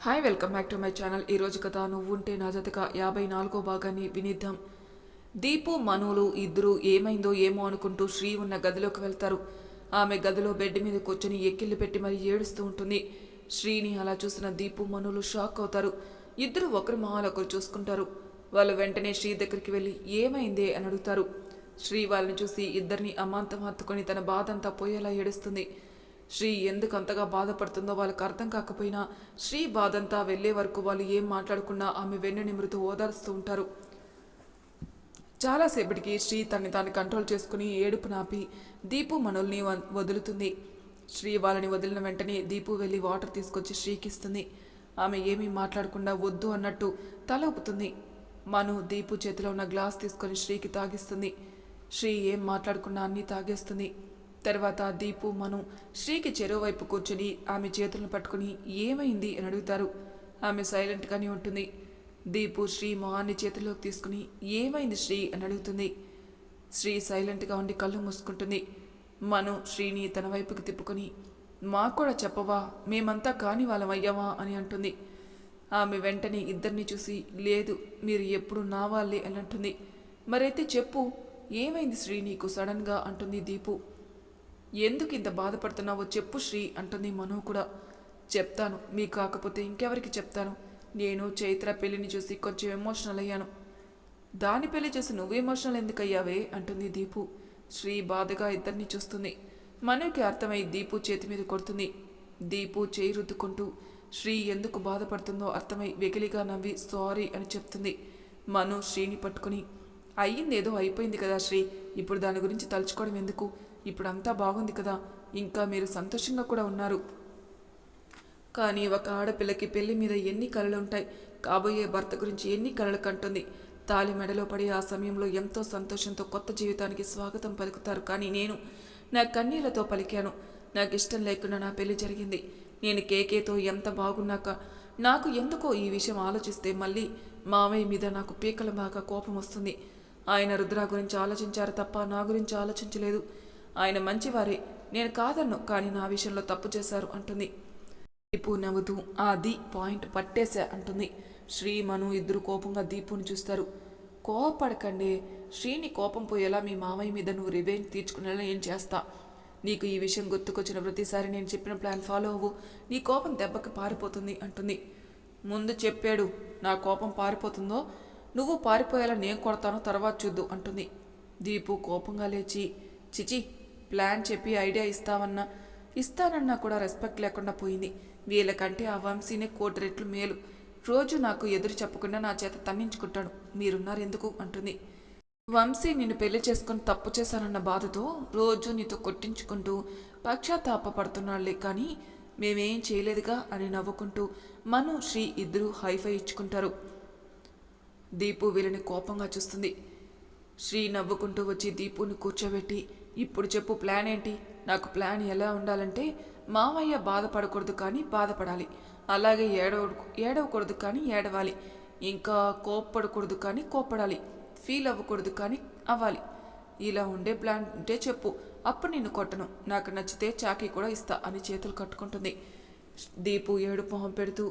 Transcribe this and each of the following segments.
Hi welcome back to my channel ఈరోజు కథ నువ్వుంటే నా జతక యాభై నాలుగో భాగాన్ని వినిద్దాం. దీపు మనోలు ఇద్దరు ఏమైందో ఏమో అనుకుంటూ శ్రీ ఉన్న గదిలోకి వెళ్తారు. ఆమె గదిలో బెడ్ మీద కూర్చొని ఎక్కిళ్ళు పెట్టి మరి ఏడుస్తూ ఉంటుంది. శ్రీని అలా చూసిన దీపు మనోలు షాక్ అవుతారు. ఇద్దరు ఒకరి మొహాలొకరు చూసుకుంటారు. వాళ్ళు వెంటనే శ్రీ దగ్గరికి వెళ్ళి ఏమైందే? అని అడుగుతారు. శ్రీ వాళ్ళని చూసి ఇద్దరిని అమాంతం హత్తుకొని తన బాధంతా పోయేలా ఏడుస్తుంది. శ్రీ ఎందుకు అంతగా బాధపడుతుందో వాళ్ళకి అర్థం కాకపోయినా శ్రీ బాధంతా వెళ్ళే వరకు వాళ్ళు ఏం మాట్లాడకుండా ఆమె వెన్ను నిమురుతూ ఓదారుస్తూ ఉంటారు. చాలాసేపటికి శ్రీ తన్ని తాను కంట్రోల్ చేసుకుని ఏడుపు నాపి దీపు మనుల్ని వదులుతుంది. శ్రీ వాళ్ళని వదిలిన వెంటనే దీపు వెళ్ళి వాటర్ తీసుకొచ్చి శ్రీకి ఇస్తుంది. ఆమె ఏమీ మాట్లాడకుండా వద్దు అన్నట్టు తల ఊపుతుంది. మను దీపు చేతిలో ఉన్న గ్లాస్ తీసుకొని శ్రీకి తాగిస్తుంది. శ్రీ ఏం మాట్లాడకుండా అన్నీ తాగేస్తుంది. తర్వాత దీపు మను శ్రీకి చెరువు వైపు కూర్చొని ఆమె చేతులను పట్టుకుని ఏమైంది? అని అడుగుతారు. ఆమె సైలెంట్గానే ఉంటుంది. దీపు శ్రీ మొహాన్ని చేతిలోకి తీసుకుని ఏమైంది శ్రీ? అని అడుగుతుంది. శ్రీ సైలెంట్గా ఉండి కళ్ళు మూసుకుంటుంది. మను శ్రీని తన వైపుకి తిప్పుకొని మాకు కూడా చెప్పవా? మేమంతా కాని వాళ్ళం అయ్యావా అని అంటుంది. ఆమె వెంటనే ఇద్దరిని చూసి లేదు మీరు ఎప్పుడు నా వాళ్ళే అని అంటుంది. మరైతే చెప్పు ఏమైంది శ్రీ నీకు సడన్గా? అంటుంది దీపు. ఎందుకు ఇంత బాధపడుతున్నావో చెప్పు శ్రీ అంటుంది మను కూడా. చెప్తాను మీ కాకపోతే ఇంకెవరికి చెప్తాను? నేను చైత్ర పెళ్ళిని చూసి కొంచెం ఎమోషనల్ అయ్యాను. దాని పెళ్ళి చూసి నువ్వు ఎమోషనల్ ఎందుకు అయ్యావే అంటుంది దీపు. శ్రీ బాధగా ఇద్దరిని చూస్తుంది. మనుకి అర్థమై దీపు చేతి మీద కొడుతుంది. దీపు చేయి రుద్దుకుంటూ శ్రీ ఎందుకు బాధపడుతుందో అర్థమై వెగిలిగా నవ్వి సారీ అని చెప్తుంది. మను శ్రీని పట్టుకుని అయ్యిందేదో అయిపోయింది కదా శ్రీ ఇప్పుడు దాని గురించి తలుచుకోవడం ఎందుకు? ఇప్పుడు అంతా బాగుంది కదా. ఇంకా మీరు సంతోషంగా కూడా ఉన్నారు. కానీ ఒక ఆడపిల్లకి పెళ్ళి మీద ఎన్ని కళలు ఉంటాయి? కాబోయే భర్త గురించి ఎన్ని కళలు కంటుంది? తాలి మెడలో పడి ఆ సమయంలో ఎంతో సంతోషంతో కొత్త జీవితానికి స్వాగతం పలుకుతారు. కానీ నేను నా కన్నీళ్ళతో పలికాను. నాకు ఇష్టం లేకుండా నా పెళ్ళి జరిగింది. నేను కేకేతో ఎంత బాగున్నాక నాకు ఎందుకో ఈ విషయం ఆలోచిస్తే మళ్ళీ మావయ్య మీద నాకు పీకల బాగా కోపం వస్తుంది. ఆయన రుద్ర గురించి ఆలోచించారు తప్ప నా గురించి ఆలోచించలేదు. ఆయన మంచివారే. నేను కాదన్ను కానీ నా విషయంలో తప్పు చేశారు అంటుంది. దీపు నవ్వుతూ ఆ ది పాయింట్ పట్టేశా అంటుంది. శ్రీ మను ఇద్దరు కోపంగా దీపుని చూస్తారు. కోపడకండి శ్రీని కోపం పోయేలా మీ మామయ్య మీద నువ్వు రివెంజ్ తీర్చుకునేలా నేను చేస్తా. నీకు ఈ విషయం గుర్తుకొచ్చిన ప్రతిసారి నేను చెప్పిన ప్లాన్ ఫాలో అవ్వు. నీ కోపం దెబ్బకి పారిపోతుంది అంటుంది. ముందు చెప్పాడు నా కోపం పారిపోతుందో నువ్వు పారిపోయేలా నేను కొడతాను తర్వాత చూద్దు అంటుంది. దీపు కోపంగా లేచి చిచి ప్లాన్ చెప్పి ఐడియా ఇస్తావన్నా ఇస్తానన్నా కూడా రెస్పెక్ట్ లేకుండా పోయింది. వీళ్ళకంటే ఆ వంశీనే కోటి రెట్లు మేలు. రోజు నాకు ఎదురు చెప్పకుండా నా చేత తన్నించుకుంటాడు. మీరున్నారు ఎందుకు? అంటుంది. వంశీ నిన్ను పెళ్ళి చేసుకుని తప్పు చేశానన్న బాధతో రోజు నీతో కొట్టించుకుంటూ పక్షాతాపడుతున్నాళ్ళే కానీ మేమేం చేయలేదుగా అని నవ్వుకుంటూ మను శ్రీ ఇద్దరూ హైఫై ఇచ్చుకుంటారు. దీపు వీళ్ళని కోపంగా చూస్తుంది. శ్రీ నవ్వుకుంటూ వచ్చి దీపుని కూర్చోబెట్టి ఇప్పుడు చెప్పు ప్లాన్ ఏంటి? నాకు ప్లాన్ ఎలా ఉండాలంటే మామయ్య బాధపడకూడదు కానీ బాధపడాలి. అలాగే ఏడవ ఏడవకూడదు కానీ ఏడవాలి. ఇంకా కోప్పడకూడదు కానీ కోప్పడాలి. ఫీల్ అవ్వకూడదు కానీ అవ్వాలి. ఇలా ఉండే ప్లాన్ ఉంటే చెప్పు. అప్పుడు నిన్ను కొట్టను. నాకు నచ్చితే చాకీ కూడా ఇస్తా అని చేతులు కట్టుకుంటుంది. దీపు ఏడు మొహం పెడుతూ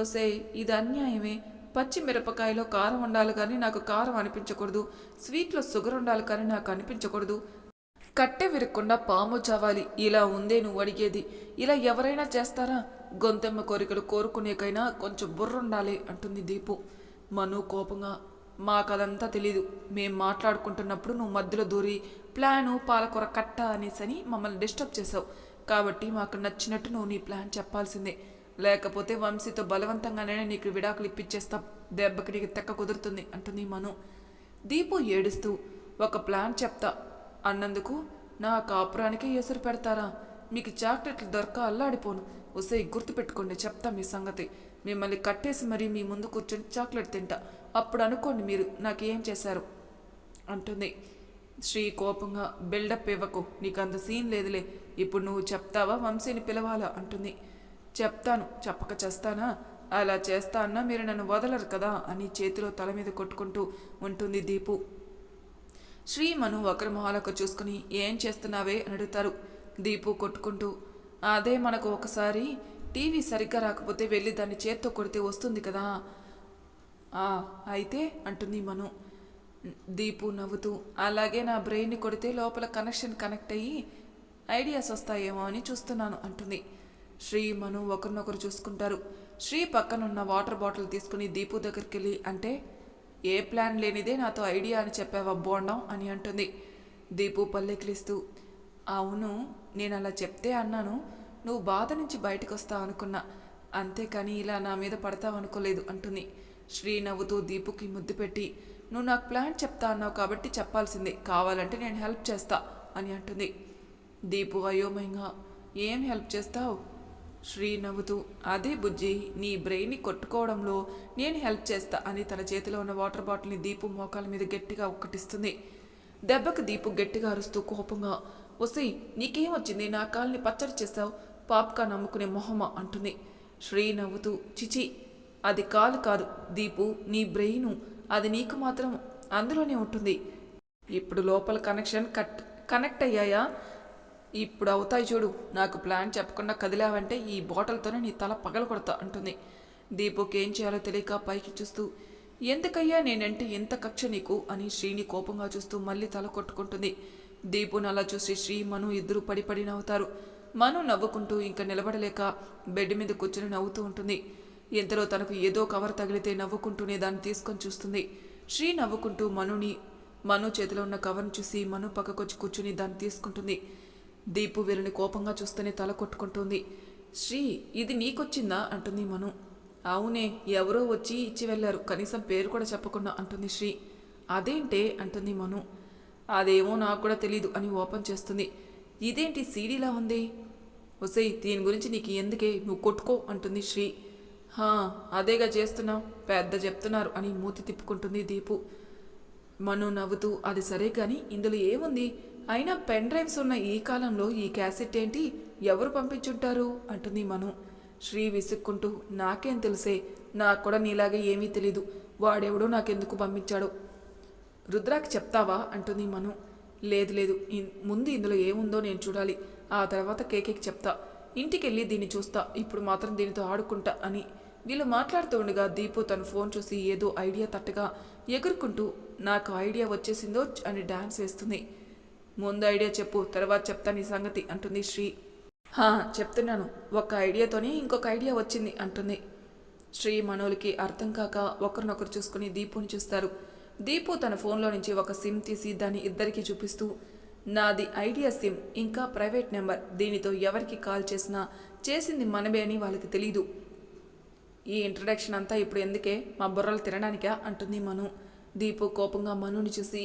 ఓసే ఇది అన్యాయమే. పచ్చిమిరపకాయలో కారం ఉండాలి కానీ నాకు కారం అనిపించకూడదు. స్వీట్లో షుగర్ ఉండాలి కానీ నాకు అనిపించకూడదు. కట్టె విరక్కుండా పాము చావాలి ఇలా ఉందే నువ్వు అడిగేది. ఇలా ఎవరైనా చేస్తారా? గొంతెమ్మ కోరికలు కోరుకునేకైనా కొంచెం బుర్ర ఉండాలి అంటుంది దీపు. మను కోపంగా మాకదంతా తెలీదు. మేం మాట్లాడుకుంటున్నప్పుడు నువ్వు మధ్యలో దూరి ప్లాను పాలకూర కట్ట అనేసని మమ్మల్ని డిస్టర్బ్ చేసావు కాబట్టి మాకు నచ్చినట్టు నువ్వు నీ ప్లాన్ చెప్పాల్సిందే. లేకపోతే వంశీతో బలవంతంగానే నీకు విడాకులు ఇప్పించేస్తాం దెబ్బకి నీకు తెక్క కుదురుతుంది అంటుంది మను. దీపు ఏడుస్తూ ఒక ప్లాన్ చెప్తా. అన్నందుకు నా కాపురానికి ఎసురు పెడతారా? మీకు చాక్లెట్లు దొరక అల్లాడిపోను. వస్తే గుర్తుపెట్టుకోండి చెప్తా మీ సంగతి. మిమ్మల్ని కట్టేసి మరీ మీ ముందు కూర్చొని చాక్లెట్ తింటా. అప్పుడు అనుకోండి మీరు నాకు ఏం చేశారు? అంటుంది. శ్రీ కోపంగా బిల్డప్ ఇవ్వకు నీకు అంత సీన్ లేదులే. ఇప్పుడు నువ్వు చెప్తావా? వంశీని పిలవాలా? అంటుంది. చెప్తాను చెప్పక చేస్తానా? అలా చేస్తా అన్నా మీరు నన్ను వదలరు కదా? అని చేతిలో తల మీద కొట్టుకుంటూ ఉంటుంది దీపు. శ్రీ మను ఒకరి మొహాలకు చూసుకుని ఏం చేస్తున్నావే అని అడుగుతారు. దీపు కొట్టుకుంటూ అదే మనకు ఒకసారి టీవీ సరిగ్గా రాకపోతే వెళ్ళి దాన్ని చేత్తో కొడితే వస్తుంది కదా? ఆ, అయితే అంటుంది మను. దీపు నవ్వుతూ అలాగే నా బ్రెయిన్ని కొడితే లోపల కనెక్షన్ కనెక్ట్ అయ్యి ఐడియాస్ వస్తాయేమో అని చూస్తున్నాను అంటుంది. శ్రీ మను ఒకరినొకరు చూసుకుంటారు. శ్రీ పక్కనున్న వాటర్ బాటిల్ తీసుకుని దీపు దగ్గరికి వెళ్ళి అంటే ఏ ప్లాన్ లేనిదే నాతో ఐడియా అని చెప్పావా బోండం అని అంటుంది. దీపు పల్లెకిలిస్తూ అవును నేను అలా చెప్తే అన్నాను. నువ్వు బాధ నుంచి బయటకు వస్తావు అనుకున్నా. అంతేకాని ఇలా నా మీద పడతావు అనుకోలేదు అంటుంది. శ్రీ నవ్వుతూ దీపుకి ముద్దు పెట్టి నువ్వు నాకు ప్లాన్ చెప్తా అన్నావు కాబట్టి చెప్పాల్సిందే. కావాలంటే నేను హెల్ప్ చేస్తా అని అంటుంది. దీపు అయోమయంగా ఏం హెల్ప్ చేస్తావు? శ్రీ నవ్వుతూ అదే బుజ్జి నీ బ్రెయిన్ని కొట్టుకోవడంలో నేను హెల్ప్ చేస్తా అని తన చేతిలో ఉన్న వాటర్ బాటిల్ని దీపు మోకాల మీద గట్టిగా ఒక్కటిస్తుంది దెబ్బకు దీపు గట్టిగా అరుస్తూ కోపంగా వసి నీకేం వచ్చింది? నా కాల్ని పచ్చడి చేస్తావు పాప్కార్న్ అమ్ముకునే మొహమా? అంటుంది. శ్రీ నవ్వుతూ చిచి అది కాలు కాదు. దీపు నీ బ్రెయిను అది నీకు మాత్రం అందులోనే ఉంటుంది. ఇప్పుడు లోపల కనెక్షన్ కట్ కనెక్ట్ అయ్యాయా? ఇప్పుడు అవుతాయి చూడు. నాకు ప్లాన్ చెప్పకుండా కదిలావంటే ఈ బాటిల్తోనే నీ తల పగల కొడతా అంటుంది. దీపుకి ఏం చేయాలో తెలియక పైకి చూస్తూ ఎందుకయ్యా నేనంటే ఎంత కక్ష నీకు? అని శ్రీని కోపంగా చూస్తూ మళ్ళీ తల కొట్టుకుంటుంది. దీపుని అలా చూసి శ్రీ మను ఇద్దరు పడి పడి నవ్వుతారు. మను నవ్వుకుంటూ ఇంకా నిలబడలేక బెడ్ మీద కూర్చుని నవ్వుతూ ఉంటుంది. ఇంతలో తనకు ఏదో కవర్ తగిలితే నవ్వుకుంటూనే దాన్ని తీసుకొని చూస్తుంది. శ్రీ నవ్వుకుంటూ మనుని మను చేతిలో ఉన్న కవర్ని చూసి మను పక్కకొచ్చి కూర్చుని దాన్ని తీసుకుంటుంది. దీపు వీరిని కోపంగా చూస్తూనే తల కొట్టుకుంటుంది. శ్రీ ఇది నీకొచ్చిందా? అంటుంది మను. అవునే ఎవరో వచ్చి ఇచ్చి వెళ్ళారు. కనీసం పేరు కూడా చెప్పకుండా అంటుంది శ్రీ. అదేంటే? అంటుంది మను. అదేమో నాకు కూడా తెలీదు అని ఓపెన్ చేస్తుంది. ఇదేంటి సీడీలా ఉంది? ఒసేయ్ దీని గురించి నీకు ఎందుకే? నువ్వు కొట్టుకో అంటుంది శ్రీ. హా అదేగా చేస్తున్నావు? పెద్ద చెప్తున్నారు అని మూతి తిప్పుకుంటుంది దీపు. మను నవ్వుతూ అది సరే కానీ ఇందులో ఏముంది? అయినా పెన్ డ్రైవ్స్ ఉన్న ఈ కాలంలో ఈ క్యాసెట్ ఏంటి? ఎవరు పంపించుంటారు? అంటుంది మను. శ్రీ విసుక్కుంటూ నాకేం తెలిసే? నాకు కూడా నీలాగే ఏమీ తెలీదు. వాడెవడో నాకెందుకు పంపించాడు? రుద్రాకి చెప్తావా? అంటుంది మను. లేదు లేదు. ముందు ఇందులో ఏముందో నేను చూడాలి. ఆ తర్వాత కేకేకి చెప్తా. ఇంటికెళ్ళి దీన్ని చూస్తా. ఇప్పుడు మాత్రం దీనితో ఆడుకుంటా అని. వీళ్ళు మాట్లాడుతూ ఉండగా దీపు తన ఫోన్ చూసి ఏదో ఐడియా తట్టగా ఎగురుకుంటూ నాకు ఐడియా వచ్చేసిందో అని డాన్స్ వేస్తుంది. ముందు ఐడియా చెప్పు తర్వాత చెప్తా నీ సంగతి అంటుంది శ్రీ. హా చెప్తున్నాను. ఒక ఐడియాతోనే ఇంకొక ఐడియా వచ్చింది అంటుంది. శ్రీ మనోలికి అర్థం కాక ఒకరినొకరు చూసుకుని దీపుని చూస్తారు. దీపు తన ఫోన్లో నుంచి ఒక సిమ్ తీసి దాన్ని ఇద్దరికి చూపిస్తూ నాది ఐడియా సిమ్ ఇంకా ప్రైవేట్ నెంబర్. దీనితో ఎవరికి కాల్ చేసినా చేసింది మనమే అని వాళ్ళకి తెలీదు. ఈ ఇంట్రడక్షన్ అంతా ఇప్పుడు ఎందుకే? మా బుర్రలు తినడానికా? అంటుంది మను. దీపు కోపంగా మనుని చూసి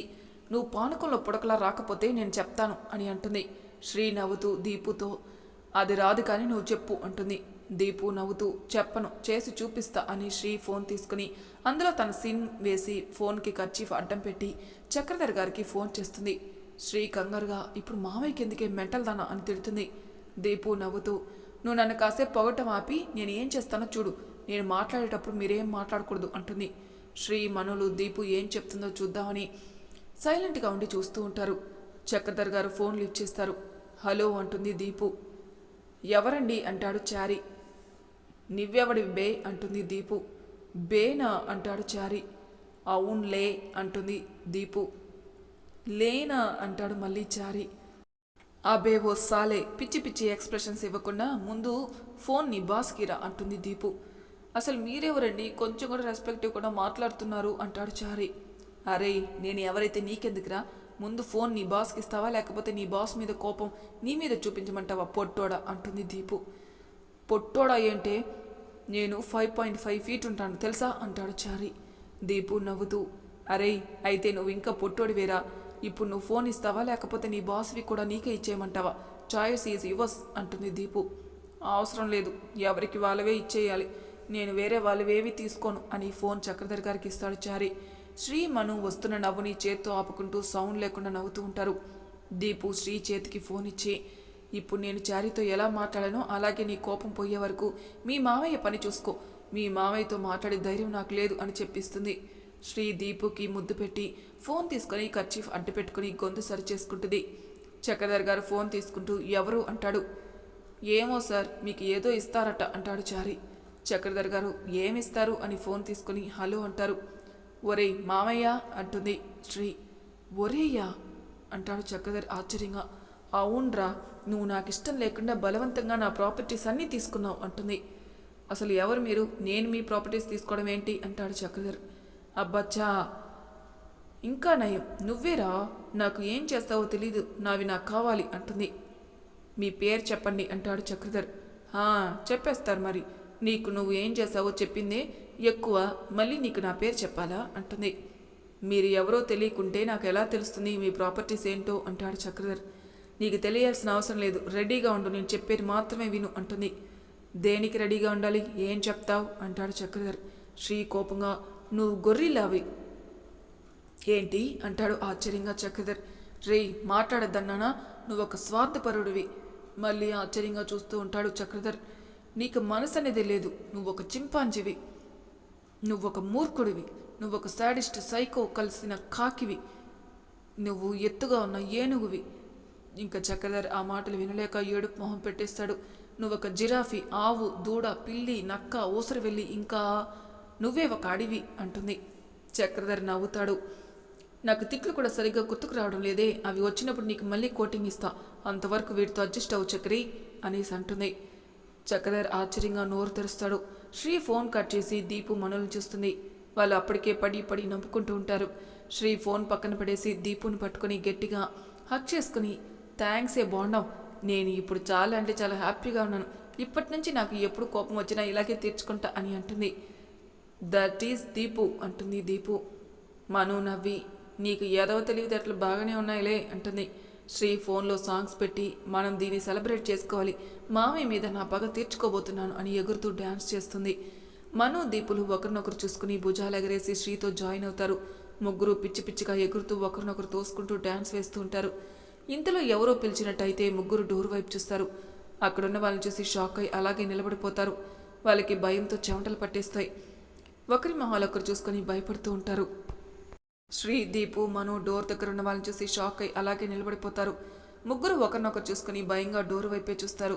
నువ్వు పానకంలో పుడకలా రాకపోతే నేను చెప్తాను అని అంటుంది. శ్రీ నవ్వుతూ దీపుతో అది రాదు కానీ నువ్వు చెప్పు అంటుంది. దీపు నవ్వుతూ చెప్పను చేసి చూపిస్తా అని శ్రీ ఫోన్ తీసుకుని అందులో తన సిమ్ వేసి ఫోన్కి కర్చీఫ్ అడ్డం పెట్టి చక్రధర్ గారికి ఫోన్ చేస్తుంది. శ్రీ కంగారుగా ఇప్పుడు మామయ్యకి ఎందుకే మెంటల్ దానా అని తిడుతుంది. దీపు నవ్వుతూ నువ్వు నన్ను కాసేపు పొగటం ఆపి నేను ఏం చేస్తానో చూడు. నేను మాట్లాడేటప్పుడు మీరేం మాట్లాడకూడదు అంటుంది. శ్రీ మనులు దీపు ఏం చెప్తుందో చూద్దామని సైలెంట్గా ఉండి చూస్తూ ఉంటారు. చక్రధర్ గారు ఫోన్ లిఫ్ట్ చేస్తారు హలో అంటుంది దీపు. ఎవరండి? అంటాడు చారి. నివ్వెవడి బే? అంటుంది దీపు. బేనా? అంటాడు చారి. అవునులే అంటుంది దీపు. లేనా? అంటాడు మళ్ళీ చారి. అబే ఓ సాలే పిచ్చి పిచ్చి ఎక్స్ప్రెషన్స్ ఇవ్వకుండా ముందు ఫోన్ నీ బాస్కి రా అంటుంది దీపు. అసలు మీరెవరండి? కొంచెం కూడా రెస్పెక్ట్ ఇవ్వకుండా మాట్లాడుతున్నారు అంటాడు చారి. అరే నేను ఎవరైతే నీకెందుకురా? ముందు ఫోన్ నీ బాస్కి ఇస్తావా? లేకపోతే నీ బాస్ మీద కోపం నీ మీద చూపించమంటావా? పొట్టోడా అంటుంది దీపు. పొట్టోడా ఏంటే? నేను ఫైవ్ పాయింట్ ఫైవ్ ఫీట్ ఉంటాను తెలుసా? అంటాడు చారి. దీపు నవ్వుతూ అరే అయితే నువ్వు ఇంకా పొట్టోడివేరా ఇప్పుడు నువ్వు ఫోన్ ఇస్తావా? లేకపోతే నీ బాస్వి కూడా నీకే ఇచ్చేయమంటావా? చాయిస్ ఈజ్ యువర్స్ అంటుంది దీపు. అవసరం లేదు ఎవరికి వాళ్ళవే ఇచ్చేయాలి. నేను వేరే వాళ్ళవేవి తీసుకోను అని ఫోన్ చక్రధర్ గారికి ఇస్తాడు చారి. శ్రీ మను వస్తున్న నవ్వుని చేత్తో ఆపుకుంటూ సౌండ్ లేకుండా నవ్వుతూ ఉంటారు. దీపు శ్రీ చేతికి ఫోన్ ఇచ్చి. ఇప్పుడు నేను చారితో ఎలా మాట్లాడానో అలాగే నీ కోపం పోయే వరకు మీ మామయ్య పని చూసుకో. మీ మామయ్యతో మాట్లాడే ధైర్యం నాకు లేదు అని చెప్పిస్తుంది. శ్రీ దీపుకి ముద్దు పెట్టి ఫోన్ తీసుకొని కర్చీఫ్ అడ్డు పెట్టుకుని గొంతు సరి చేసుకుంటుంది చక్రధర్ గారు ఫోన్ తీసుకుంటూ ఎవరు అంటాడు. ఏమో సార్ మీకు ఏదో ఇస్తారట అంటాడు చారి. చక్రధర్ గారు ఏమిస్తారు అని ఫోన్ తీసుకుని హలో అంటారు. ఒరేయ్ మామయ్య అంటుంది. శ్రీ ఒరేయ్యా అంటాడు చక్రధర్ ఆశ్చర్యంగా. అవునరా నువ్వు నాకు ఇష్టం లేకుండా బలవంతంగా నా ప్రాపర్టీస్ అన్నీ తీసుకున్నావు అంటుంది. అసలు ఎవరు మీరు? నేను మీ ప్రాపర్టీస్ తీసుకోవడం ఏంటి? అంటాడు చక్రధర్. అబ్బచ్చా! ఇంకా నయం. నువ్వేరా? నాకు ఏం చేస్తావో తెలీదు. నావి నాకు కావాలి అంటుంది. మీ పేరు చెప్పండి అంటాడు చక్రధర్. చెప్పేస్తారు మరి. నీకు నువ్వు ఏం చేసావో చెప్పిందే ఎక్కువ మళ్ళీ నీకు నా పేరు చెప్పాలా? అంటుంది. మీరు ఎవరో తెలియకుంటే నాకు ఎలా తెలుస్తుంది మీ ప్రాపర్టీస్ ఏంటో? అంటాడు చక్రధర్. నీకు తెలియాల్సిన అవసరం లేదు రెడీగా ఉండు నేను చెప్పేది మాత్రమే విను అంటుంది. దేనికి రెడీగా ఉండాలి? ఏం చెప్తావు? అంటాడు చక్రధర్. శ్రీ కోపంగా నువ్వు గొర్రెలావి ఏంటి? అంటాడు ఆశ్చర్యంగా చక్రధర్. రే మాట్లాడద్దన్నానా? నువ్వు ఒక స్వార్థపరుడివి. మళ్ళీ ఆశ్చర్యంగా చూస్తూ ఉంటాడు చక్రధర్. నీకు మనసు అనేది లేదు. నువ్వు ఒక చింపాంజివి. నువ్వు ఒక మూర్ఖుడివి. నువ్వు ఒక శాడిస్ట్ సైకో కలిసిన కాకివి. నువ్వు ఎత్తుగా ఉన్న ఏనుగువి. ఇంకా చక్రధర్ ఆ మాటలు వినలేక ఏడుపు మొహం పెట్టేస్తాడు. నువ్వు ఒక జిరాఫీ ఆవు దూడ పిల్లి నక్క ఊసరి వెళ్ళి ఇంకా నువ్వే ఒక అడివి అంటుంది. చక్రధర్ నవ్వుతాడు. నాకు తిట్లు కూడా సరిగ్గా గుర్తుకు రావడం లేదే. అవి వచ్చినప్పుడు నీకు మళ్ళీ కోటింగ్ ఇస్తా. అంతవరకు వీటితో అడ్జస్ట్ అవ్వు చక్రి అనేసి అంటుంది. చక్రధర్ ఆశ్చర్యంగా నోరు తెరుస్తాడు. శ్రీ ఫోన్ కట్ చేసి దీపు మనల్ని చూస్తుంది. వాళ్ళు అప్పటికే పడి పడి నవ్వుకుంటూ ఉంటారు. శ్రీ ఫోన్ పక్కన పడేసి దీపుని పట్టుకొని గట్టిగా హక్ చేసుకుని థ్యాంక్స్ ఏ బాగున్నాం నేను ఇప్పుడు చాలా అంటే చాలా హ్యాపీగా ఉన్నాను. ఇప్పటి నుంచి నాకు ఎప్పుడు కోపం వచ్చినా ఇలాగే తీర్చుకుంటా అని అంటుంది. దట్ ఈస్ దీపు అంటుంది దీపు. మను నవ్వి నీకు ఏదో తెలివితేటలు బాగానే ఉన్నాయిలే అంటుంది. శ్రీ ఫోన్లో సాంగ్స్ పెట్టి మనం దీన్ని సెలబ్రేట్ చేసుకోవాలి. మామయ్య మీద నా పగ తీర్చుకోబోతున్నాను అని ఎగురుతూ డ్యాన్స్ చేస్తుంది. మను దీపులు ఒకరినొకరు చూసుకుని భుజాలు ఎగరేసి శ్రీతో జాయిన్ అవుతారు. ముగ్గురు పిచ్చి పిచ్చిగా ఎగురుతూ ఒకరినొకరు తోసుకుంటూ డ్యాన్స్ వేస్తూ ఉంటారు. ఇంతలో ఎవరో పిలిచినట్టయితే ముగ్గురు డోర్ వైపు చూస్తారు. అక్కడున్న వాళ్ళని చూసి షాక్ అయి అలాగే నిలబడిపోతారు. వాళ్ళకి భయంతో చెమటలు పట్టేస్తాయి. ఒకరి మొహాలు ఒకరు చూసుకొని భయపడుతూ ఉంటారు. శ్రీ దీపు మను డోర్ దగ్గర ఉన్న వాళ్ళని చూసి షాక్ అయి అలాగే నిలబడిపోతారు. ముగ్గురు ఒకరినొకరు చూసుకుని భయంగా డోర్ వైపే చూస్తారు.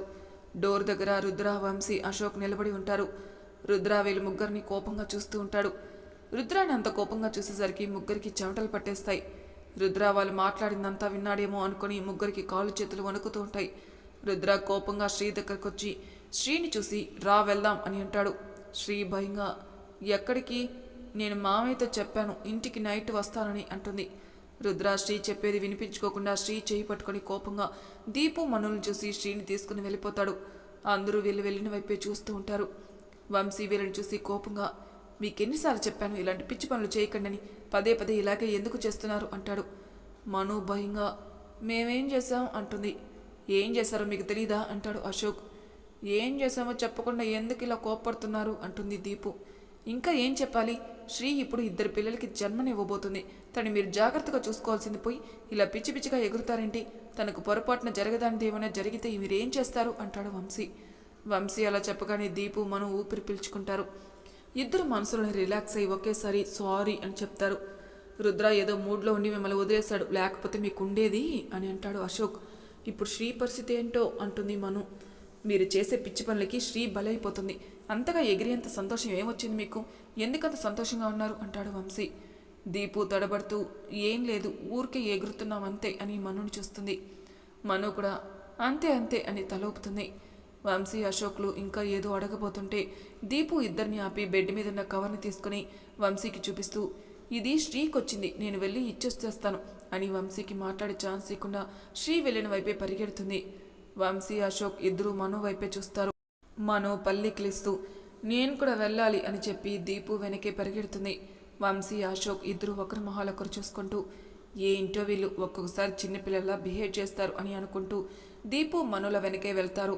డోర్ దగ్గర రుద్ర వంశీ అశోక్ నిలబడి ఉంటారు. రుద్ర వీళ్ళు ముగ్గురిని కోపంగా చూస్తూ ఉంటాడు. రుద్రాని అంత కోపంగా చూసేసరికి ముగ్గురికి చెమటలు పట్టేస్తాయి. రుద్ర వాళ్ళు మాట్లాడిందంతా విన్నాడేమో అనుకుని ముగ్గురికి కాళ్ళు చేతులు వణుకుతూ ఉంటాయి. రుద్ర కోపంగా శ్రీ దగ్గరకు వచ్చి శ్రీని చూసి రా వెళ్దాం అని అంటాడు. శ్రీ భయంగా ఎక్కడికి? నేను మామయ్యతో చెప్పాను ఇంటికి నైట్ వస్తానని అంటుంది. రుద్ర శ్రీ చెప్పేది వినిపించుకోకుండా శ్రీ చేయి పట్టుకొని కోపంగా దీపు మనుల్ని చూసి శ్రీని తీసుకుని వెళ్ళిపోతాడు. అందరూ వీళ్ళు వెళ్ళిన వైపే చూస్తూ ఉంటారు. వంశీ వీళ్ళని చూసి కోపంగా మీకెన్నిసార్లు చెప్పాను ఇలాంటి పిచ్చి పనులు చేయకండి పదే పదే ఇలాగే ఎందుకు చేస్తున్నారు? అంటాడు. మను భయంగా మేమేం చేశాం? అంటుంది. ఏం చేశారో మీకు తెలీదా? అంటాడు అశోక్. ఏం చేశామో చెప్పకుండా ఎందుకు ఇలా కోపడుతున్నారు అంటుంది దీపు. ఇంకా ఏం చెప్పాలి? శ్రీ ఇప్పుడు ఇద్దరు పిల్లలకి జన్మనివ్వబోతుంది తను మీరు జాగ్రత్తగా చూసుకోవాల్సింది పోయి ఇలా పిచ్చి పిచ్చిగా ఎగురుతారేంటి? తనకు పొరపాటున జరగదానిది ఏమైనా జరిగితే మీరేం చేస్తారు? అంటాడు వంశీ. వంశీ అలా చెప్పగానే దీపు మనం ఊపిరి పీల్చుకుంటారు. ఇద్దరు మనసులను రిలాక్స్ అయ్యి ఒకేసారి సారీ అని చెప్తారు. రుద్ర ఏదో మూడ్లో ఉండి మిమ్మల్ని వదిలేశాడు. లేకపోతే మీకు ఉండేది? అని అంటాడు అశోక్. ఇప్పుడు శ్రీ పరిస్థితి ఏంటో? అంటుంది మను. మీరు చేసే పిచ్చి పనులకి శ్రీ బలైపోతుంది. అంతగా ఎగిరేంత సంతోషం ఏమొచ్చింది మీకు? ఎందుకంత సంతోషంగా ఉన్నారు? అంటాడు వంశీ. దీపు తడబడుతూ ఏం లేదు ఊరికే ఎగురుతున్నాం అంతే అని మనుని చూస్తుంది. మను కూడా అంతే అంతే అని తలూపుతుంది. వంశీ అశోక్లు ఇంకా ఏదో అడగబోతుంటే దీపు ఇద్దరిని ఆపి బెడ్ మీద ఉన్న కవర్ని తీసుకుని వంశీకి చూపిస్తూ ఇది శ్రీకొచ్చింది నేను వెళ్ళి ఇచ్చొచ్చేస్తాను అని వంశీకి మాట్లాడే ఛాన్స్ ఇవ్వకుండా శ్రీ వెళ్ళిన వైపే పరిగెడుతుంది. వంశీ అశోక్ ఇద్దరు మను వైపే చూస్తారు. మను పల్లికిలిస్తూ నేను కూడా వెళ్ళాలి అని చెప్పి దీపు వెనకే పరిగెడుతుంది. వంశీ అశోక్ ఇద్దరు ఒకరి మొహాలు ఒకరు చూసుకుంటూ ఇంటో వీళ్ళు ఒక్కొక్కసారి చిన్నపిల్లల్లా బిహేవ్ చేస్తారు అని అనుకుంటూ దీపు మనుల వెనకే వెళ్తారు.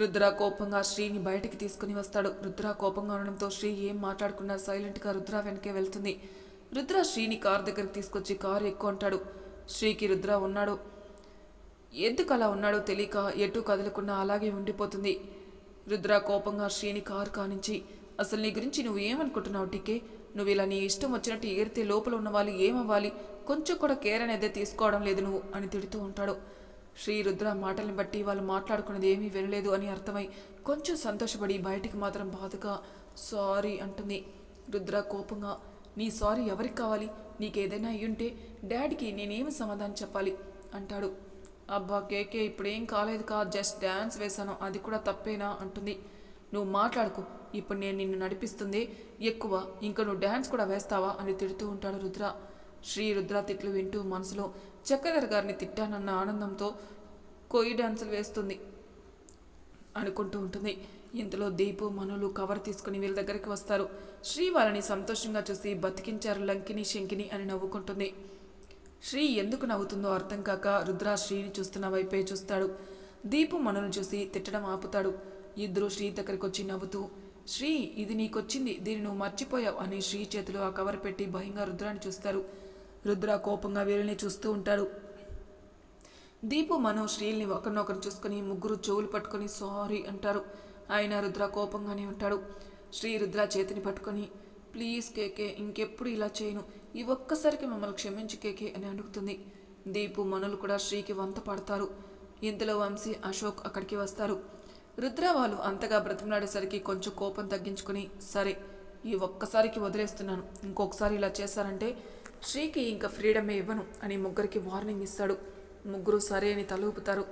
రుద్ర కోపంగా శ్రీని బయటికి తీసుకుని వస్తాడు. రుద్ర కోపంగా ఉండడంతో శ్రీ ఏం మాట్లాడుకున్నా సైలెంట్గా రుద్ర వెనకే వెళ్తుంది. రుద్ర శ్రీని కారు దగ్గరికి తీసుకొచ్చి కారు ఎక్కువ అంటాడు. శ్రీకి రుద్ర ఉన్నాడు. ఎందుకు అలా ఉన్నాడో తెలియక ఎటు కదలకుండా అలాగే ఉండిపోతుంది. రుద్ర కోపంగా శ్రీని కారు కానించి అసలు నీ గురించి నువ్వు ఏమనుకుంటున్నావు టీకే? నువ్వు ఇలా నీ ఇష్టం వచ్చినట్టు ఏరితే లోపల ఉన్న వాళ్ళు ఏమవ్వాలి? కొంచెం కూడా కేర్ అనేది తీసుకోవడం లేదు నువ్వు అని తిడుతూ ఉంటాడు. శ్రీ రుద్ర మాటల్ని బట్టి వాళ్ళు మాట్లాడుకున్నది ఏమీ వినలేదు అని అర్థమై కొంచెం సంతోషపడి బయటికి మాత్రం బాధగా సారీ అంటుంది. రుద్ర కోపంగా నీ సారీ ఎవరికి కావాలి? నీకేదైనా అయ్యుంటే డాడీకి నేనేమి సమాధానం చెప్పాలి? అంటాడు. అబ్బా కేకే ఇప్పుడేం కాలేదు కా జస్ట్ డ్యాన్స్ వేశాను అది కూడా తప్పేనా అంటుంది. నువ్వు మాట్లాడుకు ఇప్పుడు నేను నిన్ను నడిపిస్తుంది ఎక్కువ ఇంకా నువ్వు డ్యాన్స్ కూడా వేస్తావా అని తిడుతూ ఉంటాడు రుద్ర. శ్రీ రుద్ర తిట్లు వింటూ మనసులో చక్రధర్ గారిని తిట్టానన్న ఆనందంతో కొయ్యి డ్యాన్సులు వేస్తుంది అనుకుంటూ ఉంటుంది. ఇంతలో దీపు మనులు కవర్ తీసుకుని వీళ్ళ దగ్గరికి వస్తారు. శ్రీ వాళ్ళని సంతోషంగా చూసి బతికించారు లంకిని శంకిని అని నవ్వుకుంటుంది. శ్రీ ఎందుకు నవ్వుతుందో అర్థం కాక రుద్ర శ్రీని చూస్తున్న వైపే చూస్తాడు. దీపు మనల్ని చూసి తిట్టడం ఆపుతాడు. ఇద్దరు శ్రీ దగ్గరికి వచ్చి నవ్వుతూ శ్రీ ఇది నీకొచ్చింది దీన్ని నువ్వు మర్చిపోయావు అని శ్రీ చేతిలో ఆ కవర్ పెట్టి భయంగా రుద్రాన్ని చూస్తారు. రుద్ర కోపంగా వీరిని చూస్తూ ఉంటాడు. దీపు మనం శ్రీల్ని ఒకరినొకరు చూసుకుని ముగ్గురు చెవులు పట్టుకొని సారీ అంటారు. ఆయన రుద్ర కోపంగానే ఉంటాడు. శ్రీ రుద్ర చేతిని పట్టుకొని ప్లీజ్ కేకే ఇంకెప్పుడు ఇలా చేయను. ఈ ఒక్కసారికి మమ్మల్ని క్షమించు కేకే అని అడుగుతుంది. దీపు మనులు కూడా శ్రీకి వంత పడతారు. ఇంతలో వంశీ అశోక్ అక్కడికి వస్తారు. రుద్ర వాళ్ళు అంతగా బ్రతిమలాడేసరికి కొంచెం కోపం తగ్గించుకుని సరే ఈ ఒక్కసారికి వదిలేస్తున్నాను. ఇంకొకసారి ఇలా చేశారంటే శ్రీకి ఇంకా ఫ్రీడమే ఇవ్వను అని ముగ్గురికి వార్నింగ్ ఇస్తాడు. ముగ్గురు సరే అని తలూపుతారు.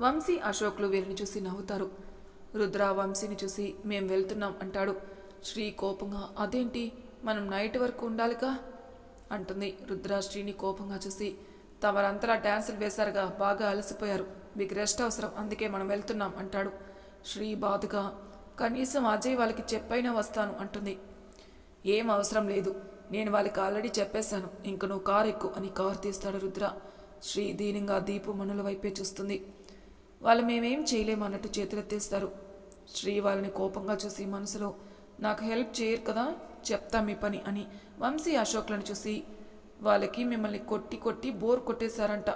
వంశీ అశోక్లు వీరిని చూసి నవ్వుతారు. రుద్ర వంశీని చూసి మేం వెళ్తున్నాం అంటాడు. శ్రీ కోపంగా అదేంటి? మనం నైట్ వరకు ఉండాలిగా? అంటుంది రుద్ర శ్రీని కోపంగా చూసి. తమరంతలా డ్యాన్సులు వేశారుగా బాగా అలసిపోయారు. మీకు రెస్ట్ అవసరం అందుకే మనం వెళ్తున్నాం అంటాడు. శ్రీ బాధగా కనీసం అజయ్ వాళ్ళకి చెప్పైనా వస్తాను అంటుంది. ఏం అవసరం లేదు నేను వాళ్ళకి ఆల్రెడీ చెప్పేశాను ఇంక నువ్వు కారు ఎక్కు అని కారు తీస్తాడు రుద్ర. శ్రీ దీనంగా దీపు మనుల వైపే చూస్తుంది. వాళ్ళు మేమేం చేయలేమన్నట్టు చేతులెత్తేస్తారు. శ్రీ వాళ్ళని కోపంగా చూసి మనసులో నాకు హెల్ప్ చేయరు కదా చెప్తా మీ పని అని. వంశీ అశోక్లను చూసి వాళ్ళకి మిమ్మల్ని కొట్టి కొట్టి బోర్ కొట్టేశారంట.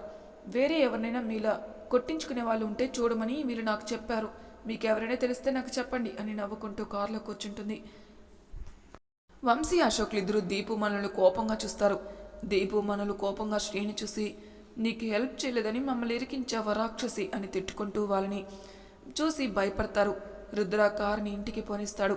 వేరే ఎవరినైనా మీలా కొట్టించుకునే వాళ్ళు ఉంటే చూడమని వీళ్ళు నాకు చెప్పారు. మీకు ఎవరైనా తెలిస్తే నాకు చెప్పండి అని నవ్వుకుంటూ కారులో కూర్చుంటుంది. వంశీ అశోక్లు ఇద్దరు దీపు మనల్ని కోపంగా చూస్తారు. దీపు మనలు కోపంగా శ్రీని చూసి నీకు హెల్ప్ చేయలేదని మమ్మల్ని ఇరికించావా రాక్షసి అని తిట్టుకుంటూ వాళ్ళని చూసి భయపడతారు. రుద్ర కారుని ఇంటికి పోనిస్తాడు.